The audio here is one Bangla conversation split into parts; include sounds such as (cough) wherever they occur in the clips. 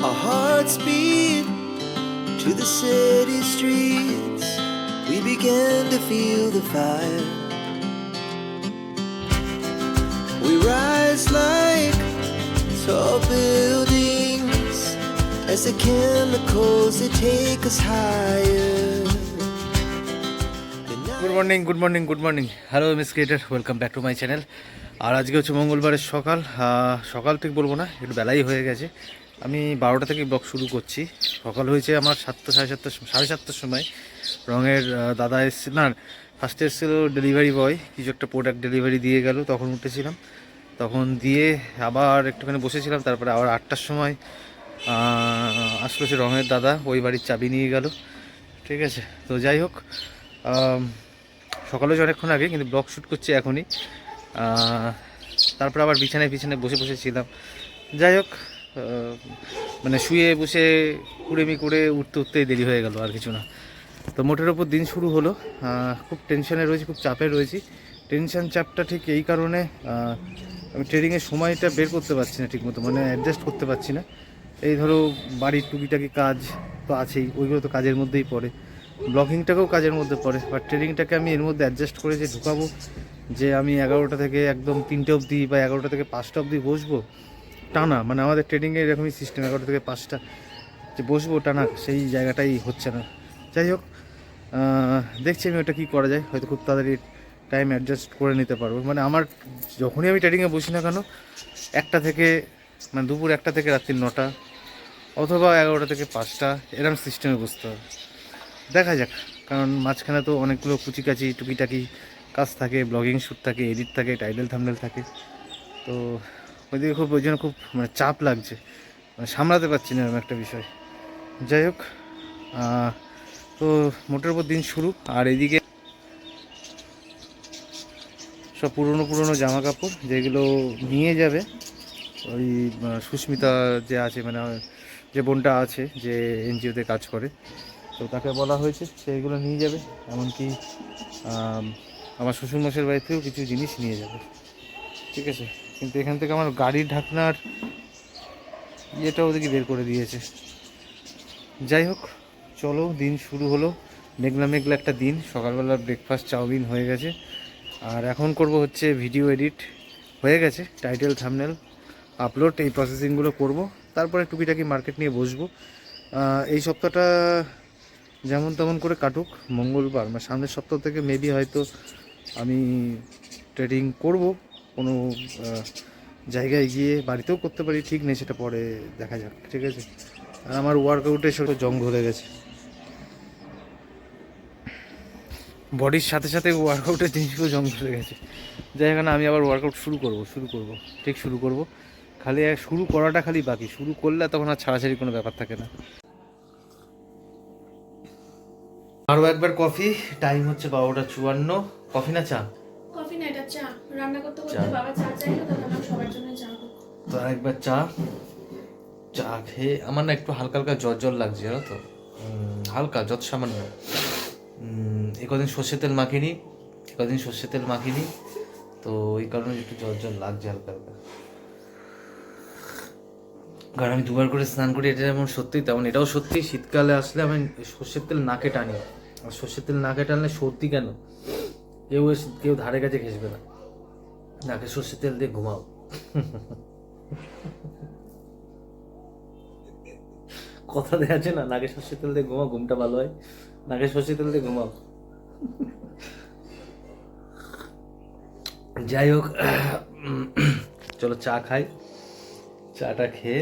Our hearts beat to the city streets. We began to feel the fire. We rise like tall buildings as the chemicals they take us higher. Good morning good morning good morning hello miss creator welcome back to my channel আর আজকে হচ্ছে মঙ্গলবারের সকাল সকাল ঠিক বলব না একটু বেলাই হয়ে গেছে আমি বারোটা থেকে ব্লগ শুরু করছি। সকাল হয়েছে আমার সাতটা, সাড়ে সাতটার সাড়ে সাতটার সময়। রঙের দাদা এসেছিল, না ফার্স্টে এসেছিল ডেলিভারি বয় কিছু একটা প্রোডাক্ট ডেলিভারি দিয়ে গেল, তখন উঠেছিলাম। তখন দিয়ে আবার একটুখানি বসেছিলাম, তারপরে আবার আটটার সময় আসলো সে রঙের দাদা, ওই বাড়ির চাবি নিয়ে গেল। ঠিক আছে, তো যাই হোক সকালে অনেকক্ষণ আগে, কিন্তু ব্লগ শ্যুট করছি এখনই। তারপর আবার বিছানায় বিছানায় বসে বসে ছিলাম। যাই হোক মানে শুয়ে বসে কুড়েমি করে উঠতে উঠতেই দেরি হয়ে গেল, আর কিছু না। তো মোটের ওপর দিন শুরু হলো। খুব টেনশনে রয়েছি, খুব চাপে রয়েছি। টেনশন চাপটা ঠিক এই কারণে আমি ট্রেডিংয়ের সময়টা বের করতে পারছি না ঠিকমতো মানে অ্যাডজাস্ট করতে পারছি না। এই ধরো বাড়ির টুকিটাকি কাজ তো আছেই, ওইগুলো তো কাজের মধ্যেই পড়ে। ব্লগিংটাকেও কাজের মধ্যে পড়ে বাট ট্রেডিংটাকে আমি এর মধ্যে অ্যাডজাস্ট করে যে ঢুকাবো, যে আমি এগারোটা থেকে একদম তিনটে অবধি বা এগারোটা থেকে পাঁচটা অবধি বসবো টানা মানে আমাদের ট্রেডিংয়ে এরকমই সিস্টেম এগারোটা থেকে পাঁচটা যে বসবো টানা, সেই জায়গাটাই হচ্ছে না। যাই হোক দেখছি আমি ওটা কী করা যায়, হয়তো খুব তাড়াতাড়ি টাইম অ্যাডজাস্ট করে নিতে পারব। মানে আমার যখনই আমি ট্রেডিংয়ে বসি না কেন, একটা থেকে মানে দুপুর একটা থেকে রাত্রি নটা, অথবা এগারোটা থেকে পাঁচটা এরকম সিস্টেমে বসতে হবে দেখা যাক, কারণ মাঝখানে তো অনেকগুলো কুচিকাচি, টুকিটাকি কাজ থাকে ব্লগিং শ্যুট থাকে এডিট থাকে টাইটেল থামনেল থাকে। তো ওইদিকে খুব ওই খুব মানে চাপ লাগছে। মানে সামলাতে পারছি না এরকম একটা বিষয়। যাই হোক তো মোটের উপর দিন শুরু। আর এদিকে সব পুরনো পুরনো জামা কাপড় যেগুলো নিয়ে যাবে ওই সুস্মিতা যে আছে মানে যে বোনটা আছে যে এনজিওতে কাজ করে তো তাকে বলা হয়েছে সেইগুলো নিয়ে যাবে। এমনকি আম, আমার শ্বশুরমশাইয়ের বাড়ি থেকেও কিছু জিনিস নিয়ে যাবে। ঠিক আছে? কিন্তু এখান থেকে আমার গাড়ির ঢাকনার ইয়েটা ওদিকে বের করে দিয়েছে। যাই হোক, চলো, দিন শুরু হলো। মেঘলা মেঘলা একটা দিন। সকালবেলা ব্রেকফাস্ট চাউমিন হয়ে গেছে। আর এখন করব হচ্ছে ভিডিও এডিট হয়ে গেছে টাইটেল থামনেল আপলোড এই প্রসেসিংগুলো করব। তারপরে টুকিটাকি মার্কেট নিয়ে বসবো। এই সপ্তাহটা যেমন তেমন করে কাটুক, মঙ্গলবার। মানে সামনের সপ্তাহ থেকে মেবি হয়তো আমি ট্রেডিং করব। কোনো জায়গায় গিয়ে বাড়িতেও করতে পারি, ঠিক নেই সেটা পরে দেখা যাক, ঠিক আছে? আর আমার ওয়ার্কআউটে সব জং ধরে গেছে। বডির সাথে সাথে ওয়ার্কআউটের জিনিসগুলো জং ধরে গেছে। যাই হোক আমি আবার ওয়ার্কআউট শুরু করব শুরু করব, ঠিক শুরু করব। খালি শুরু করাটা খালি বাকি, শুরু করলে তখন আর ছাড়াছাড়ি কোনো ব্যাপার থাকে না। আরও একবার কফি টাইম হচ্ছে বারোটা চুয়ান্ন। কফি না চা? রান্না করতে চা। করতে বাবা চা চাইলো তখন আমি সবার জন্য চা তো আরেকবার চা। চা খেয়ে আমার না একটু হালকা হালকা জ্বর জ্বর লাগছে জানো তো? হালকা যত সামান্য। উম, এ কদিন সর্ষের তেল মাখিনি এ কদিন সর্ষের তেল মাখিনি তো ওই কারণে একটু জ্বর জ্বর লাগছে হালকা হালকা। কারণ আমি দুবার করে স্নান করি এটা যেমন সত্যি তেমন এটাও সত্যি শীতকালে আসলে আমি সর্ষের তেল নাকে টানি। আর সর্ষের তেল নাকে টানলে সর্দি কেন? কেউ কেউ ধারে কাছে ঘেসবে না। নাকে সর্ষের তেল দিয়ে ঘুমাও কথা দেওয়া আছে না নাকে সর্ষের তেল দিয়ে ঘুমাও ঘুমটা ভালো হয় নাকে সর্ষের তেল দিয়ে ঘুমাও যাই হোক, চলো চা খাই। চাটা খেয়ে।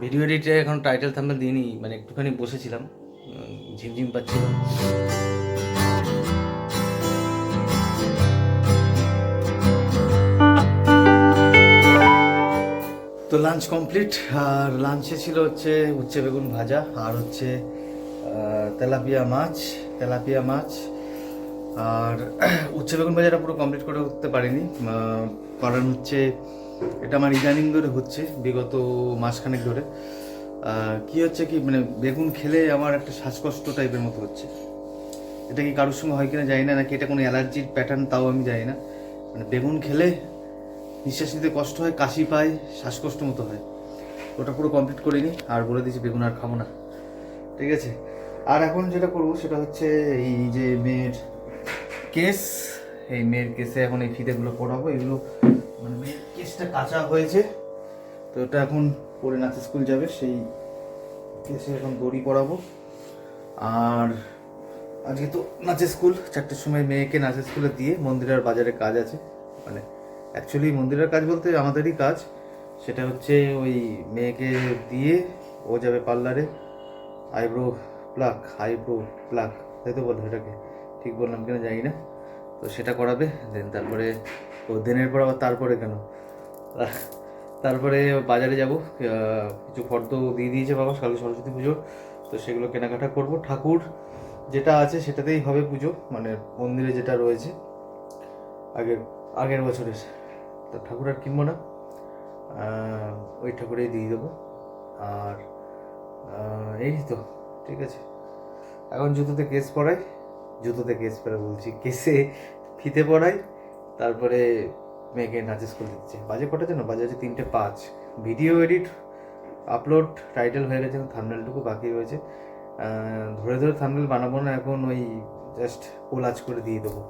ভিডিও এডিটে এখন টাইটেল থাম্বনেল দিইনি মানে একটুখানি বসেছিলাম। ঝিমঝিম পাচ্ছিলাম তো লাঞ্চ কমপ্লিট আর লাঞ্চে ছিল হচ্ছে উচ্ছে বেগুন ভাজা, আর হচ্ছে তেলাপিয়া মাছ তেলাপিয়া মাছ। আর (clears throat) উচ্ছে বেগুন ভাজাটা পুরো কমপ্লিট করে উঠতে পারিনি। কারণ হচ্ছে এটা আমার ইদানিং ধরে হচ্ছে, বিগত মাসখানেক ধরে। কি হচ্ছে কি মানে বেগুন খেলে আমার একটা শ্বাসকষ্ট টাইপের মতো হচ্ছে। এটা কি কারোর সঙ্গে হয় কিনা জানি না, নাকি এটা কোনো অ্যালার্জির প্যাটার্ন তাও আমি জানি না। মানে বেগুন খেলে নিঃশ্বাস নিতে কষ্ট হয়, কাশি পায়, শ্বাসকষ্ট মতো হয়। ওটা পুরো কমপ্লিট করে নিই আর বলে দিয়েছি বেগুন আর খাব না। ঠিক আছে? আর এখন যেটা করব সেটা হচ্ছে এই যে মেয়ের কেস, এই মেয়ের কেসে এখন এই ফিতেগুলো পড়াবো। এগুলো মানে মেয়ের কেসটা কাঁচা হয়েছে, তো ওটা এখন পরে নাচে স্কুল যাবে, সেই কেসে এখন দড়ি পড়াবো। আর আজকে তো নাচের স্কুল, চারটের সময় মেয়েকে নাচের স্কুলে দিয়ে মন্দিরের বাজারে কাজ আছে মানে অ্যাকচুয়ালি মন্দিরের কাজ বলতে আমাদেরই কাজ। সেটা হচ্ছে ওই মেয়েকে দিয়ে ও যাবে পার্লারে। আইব্রো প্লাক আইব্রো প্লাক তাই তো বলো এটাকে ঠিক বললাম কিনা জানি না। তো সেটা করাবে দেন তারপরে ও দেনের পর আবার তারপরে কেন? তারপরে বাজারে যাব। কিছু ফর্দ দিয়ে দিয়েছে বাবা কালকে সরস্বতী পুজো। তো সেগুলো কেনাকাটা করব। ঠাকুর যেটা আছে সেটাতেই হবে পুজো মানে মন্দিরে যেটা রয়েছে। আগের আগের বছরের। তো ঠাকুর আর কিনবো না। ওই ঠাকুরেই দিয়ে দেবো। আর এই তো, ঠিক আছে। এখন জুতোতে কেস পড়াই জুতোতে কেস পরে বলছি, কেসে ফিতে পড়াই তারপরে মেয়েকে নাচে স্কুল দিচ্ছে। বাজে কটা যেন? বাজে হচ্ছে তিনটে পাঁচ। ভিডিও এডিট, আপলোড, টাইটেল হয়ে গেছে, থামনেলটুকু বাকি রয়েছে। ধরে ধরে থামনেল বানাবো না, এখন ওই জাস্ট কোলাজ করে দিয়ে দেবো।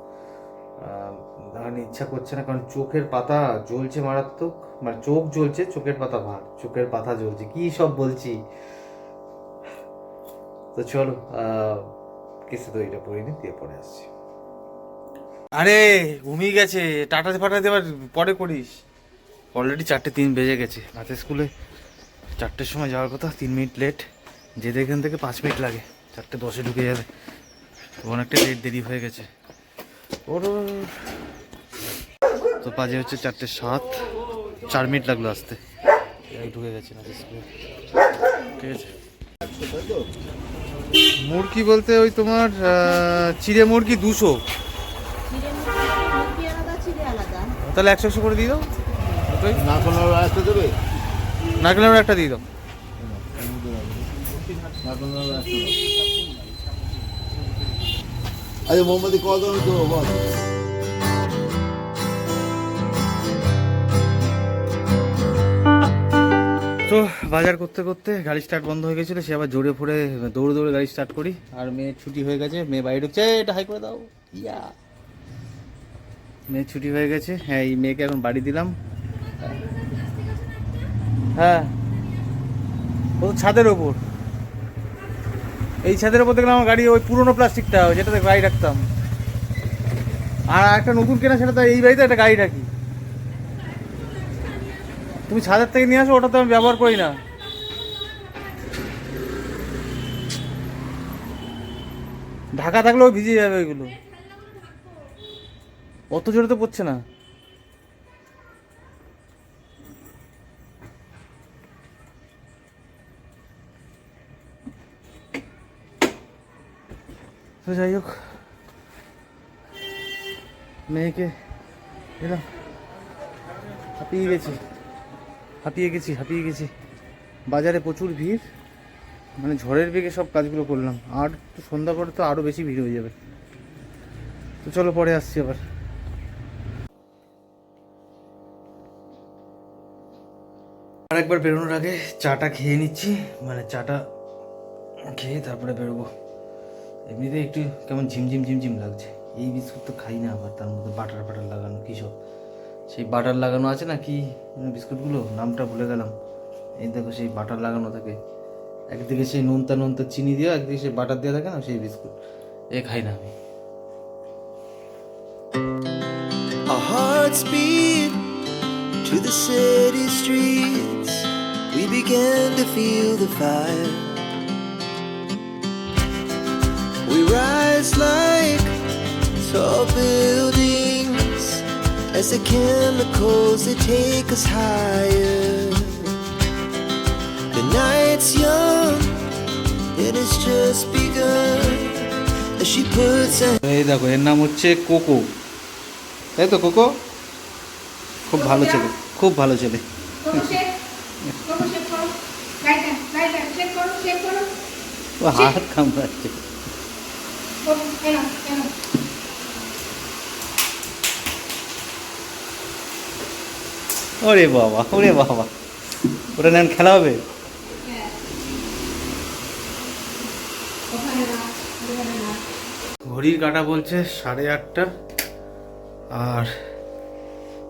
এখন ইচ্ছা করছে না, কারণ চোখের পাতা জ্বলছে মারাত্মক। মানে চোখ জ্বলছে, চোখের পাতা ভার, চোখের পাতা জ্বলছে। কি সব বলছি? তো চলো কিছু তো এটা পড়ে নি দিয়ে পরে আসছি। আরে, ঘুমিয়ে গেছে। টাটাতে ফাটাতে এবার পরে করিস। অলরেডি চারটে তিন বেজে গেছে। নাচের স্কুলে চারটের সময় যাওয়ার কথা, তিন মিনিট লেট যেতে এখান থেকে পাঁচ মিনিট লাগে। চারটে দশে ঢুকে যাবে। অনেকটা লেট দেরি হয়ে গেছে। ওর তো বাজে হচ্ছে চারটে সাত। চার মিনিট লাগল আসতে। ঢুকে গেছে স্কুলে ঠিক আছে। মুরগি বলতে ওই তোমার চিড়ে মুরগি দুশো। মুরগি আলাদা চিড়ে আলাদা। তাহলে একশো একশো করে দিয়ে দাও। না দেবে? একটা দিয়ে দাও। একটা দেবে আরে মোহাম্মদ কত আমি তো বাজার করতে করতে গাড়ি স্টার্ট বন্ধ হয়ে গেছিল, সে আবার জোরে ফোরে দৌড়ে দৌড়ে গাড়ি স্টার্ট করি। আর মেয়ের ছুটি হয়ে গেছে, মেয়ে বাইরে ঢুকছে এটা হাই করে দাও। ইয়া। মেয়ের ছুটি হয়ে গেছে হ্যাঁ এই মেয়েকে এখন বাড়ি দিলাম। হ্যাঁ। ও ছাদের ওপর। এই ছাদের ওপর দেখলাম আমার গাড়ি ওই পুরনো প্লাস্টিকটা যেটাতে গাড়ি রাখতাম। আর একটা নতুন কেনা সেটা তো এই বাড়িতে একটা গাড়ি রাখি। তুমি ছাদের থেকে নিয়ে আসো ওটা তো আমি ব্যবহার করি না। ঢাকা থাকলেও ভিজে যাবে ওইগুলো। অত জোরে তো পড়ছে না। তো যাই হোক, মেয়েকে এলাম হাঁপিয়ে গেছি হাঁপিয়ে গেছি হাঁপিয়ে গেছি। বাজারে প্রচুর ভিড় মানে ঝড়ের বেগে সব কাজগুলো করলাম। আর তো সন্ধ্যা পরে তো আরও বেশি ভিড় হয়ে যাবে। তো চলো পরে আসছি আবার। আর একবার বেরোনোর আগে চাটা খেয়ে নিচ্ছি মানে চাটা খেয়ে তারপরে বেরোবো। এমনিতে একটু কেমন ঝিমঝিম ঝিমঝিম লাগছে। এই বিস্কুট তো খাই না আবার, তার মধ্যে বাটার বাটার লাগানো, কী সেই বাটার লাগানো আছে না কি বিস্কুটগুলো? নামটা ভুলে গেলাম। এই দেখো সেই বাটার লাগানো থাকে। একদিকে সেই নোনতা নোনতা চিনি দেওয়া একদিকে সেই বাটার দেওয়া থাকে না, সেই বিস্কুট। এ খাই না আমি। To the city streets. We began to feel the fire. Rise like tall buildings as the chemicals they take us higher. The night's young and it's just begun as she puts her এই দেখো এর নাম হচ্ছে কোকো তাই তো কোকো খুব ভালো ছেলে খুব ভালো ছেলে ও হাত কামড়াচ্ছে ওরে বাবা ওরে বাবা। ওটা নেন, খেলা হবে? ঘড়ির কাটা বলছে সাড়ে আটটা। আর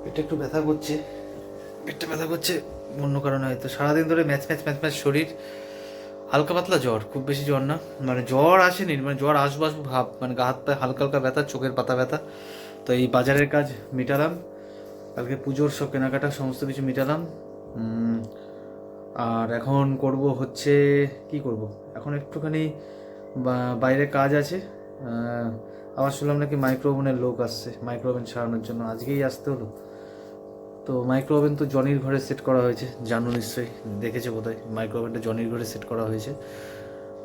পেটটা একটু ব্যথা করছে। পেটটা ব্যথা করছে অন্য কারণে হয়তো। সারাদিন ধরে ম্যাচ ম্যাচ ম্যাচ ম্যাচ শরীর। হালকা পাতলা জ্বর, খুব বেশি জ্বর না। মানে জ্বর আসেনি মানে জ্বর আসব আসব ভাব মানে গা হাত পায়ে হালকা হালকা ব্যথা, চোখের পাতা ব্যথা। তো এই বাজারের কাজ মেটালাম, কালকে পুজোর সব কেনাকাটা সমস্ত কিছু মিটালাম। আর এখন করব হচ্ছে, কি করব? এখন একটুখানি বাইরে কাজ আছে। আবার শুনলাম নাকি মাইক্রো ওভেনের লোক আসছে মাইক্রো ওভেন সারানোর জন্য। আজকেই আসতে হলো। তো মাইক্রো ওভেন তো জনির ঘরে সেট করা হয়েছে, জানো নিশ্চয়ই, দেখেছে বোধহয় মাইক্রো ওভেনটা জনির ঘরে সেট করা হয়েছে।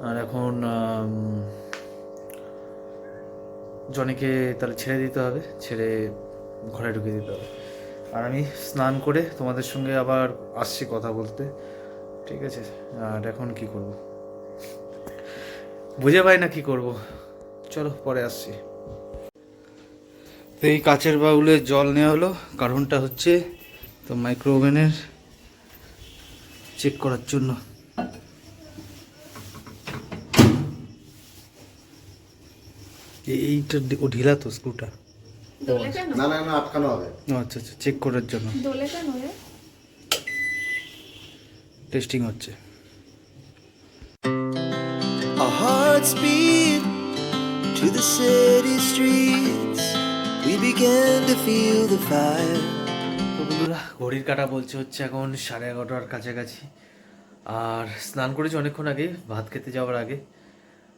আর এখন জনিকে তাহলে ছেড়ে দিতে হবে, ছেড়ে ঘরে ঢুকে দিতে হবে। আর আমি স্নান করে তোমাদের সঙ্গে আবার আসছি কথা বলতে, ঠিক আছে? আর এখন কি করব? বুঝে পাই না কি করব। চলো, পরে আসছি। তো এই কাচের বাউলে জল নেওয়া হলো। কারণটা হচ্ছে তো মাইক্রো ওভেনের চেক করার জন্য। এইটা ও ঢিলা তো স্ক্রুটা না না না আটকানো হবে। ও আচ্ছা আচ্ছা চেক করার জন্য। দোলে কেন রে? টেস্টিং হচ্ছে। To the city streets. ঘড়ির কাটা বলছে হচ্ছে এখন সাড়ে এগারোটার কাছাকাছি। আর স্নান করেছি অনেকক্ষণ আগে, ভাত খেতে যাওয়ার আগে।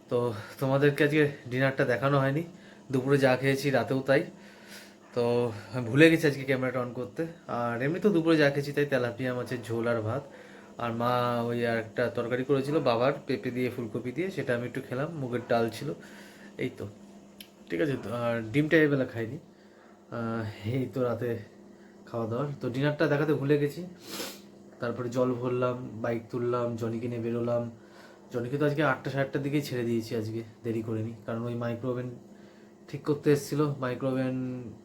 তো তোমাদেরকে আজকে ডিনারটা দেখানো হয়নি। দুপুরে যা খেয়েছি রাতেও তাই। তো ভুলে গেছি আজকে ক্যামেরাটা অন করতে। আর এমনি তো দুপুরে যা খেয়েছি তাই তেলাপিয়া, মাছের ঝোল আর ভাত। আর মা ওই আর একটা তরকারি করেছিল, বাবার পেঁপে দিয়ে, ফুলকপি দিয়ে, সেটা আমি একটু খেলাম, মুগের ডাল ছিল। এই তো। ঠিক আছে, তো, আর ডিমটা এবেলা খাইনি। এই তো রাতে খাওয়া দাওয়ার তো ডিনারটা দেখাতে ভুলে গেছি। তারপরে জল ভরলাম, বাইক তুললাম জনিকে নিয়ে বেরোলাম। জনিকে তো আজকে আটটা সাড়ে আটটার দিকেই ছেড়ে দিয়েছি আজকে, দেরি করিনি। কারণ ওই মাইক্রো ওভেন ঠিক করতে এসেছিল। মাইক্রো ওভেন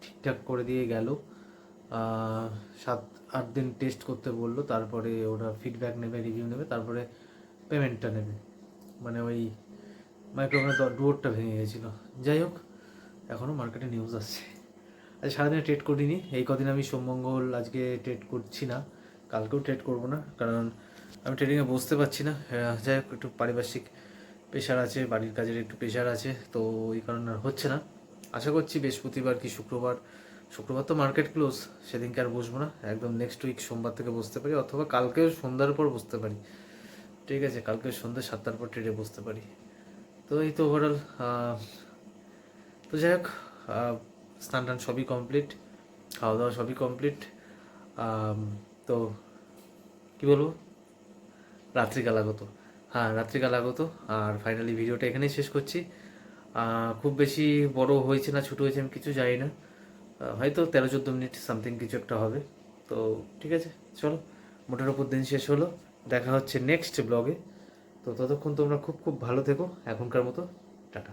ঠিকঠাক করে দিয়ে গেল। সাত, আট দিন টেস্ট করতে বলল। তারপরে ওরা ফিডব্যাক নেবে রিভিউ নেবে। তারপরে পেমেন্টটা নেবে। মানে ওই মাইক্রো ওভেনের ডুয়োরটা ভেঙে গেছিল। যাই হোক এখনও মার্কেটে নিউজ আসছে। আজ সারাদিনে ট্রেড করিনি। এই কদিন আমি সোমমঙ্গল আজকে ট্রেড করছি না। কালকেও ট্রেড করব না, কারণ আমি ট্রেডিংয়ে বসতে পারছি না। যাই হোক, একটু পারিপার্শ্বিক প্রেশার আছে, বাড়ির কাজের একটু প্রেশার আছে, তো এই কারণে আর হচ্ছে না। আশা করছি বৃহস্পতিবার কি শুক্রবার শুক্রবার তো মার্কেট ক্লোজ সেদিনকে আর বসবো না। একদম নেক্সট উইক সোমবার থেকে বসতে পারি, অথবা কালকেও সন্ধ্যার পর বসতে পারি। ঠিক আছে কালকে সন্ধ্যে সাতটার পর ট্রেডে বসতে পারি। তো এই তো ওভারঅল তো যাই হোক স্নান টান সবই কমপ্লিট খাওয়া দাওয়া সবই কমপ্লিট তো কি বলব? রাত্রিকাল আগত। হ্যাঁ রাত্রিকাল আগত, আর ফাইনালি ভিডিওটা এখানেই শেষ করছি। খুব বেশি বড় হয়েছে না, ছোটো হয়েছে আমি কিছু জানি না হয়তো তেরো চোদ্দ মিনিট সামথিং কিছু একটা হবে। তো ঠিক আছে, চলো, মোটের ওপর দিন শেষ হলো। দেখা হচ্ছে নেক্সট ব্লগে তো ততক্ষণ তোমরা খুব খুব ভালো থেকো। এখনকার মতো, টাটা।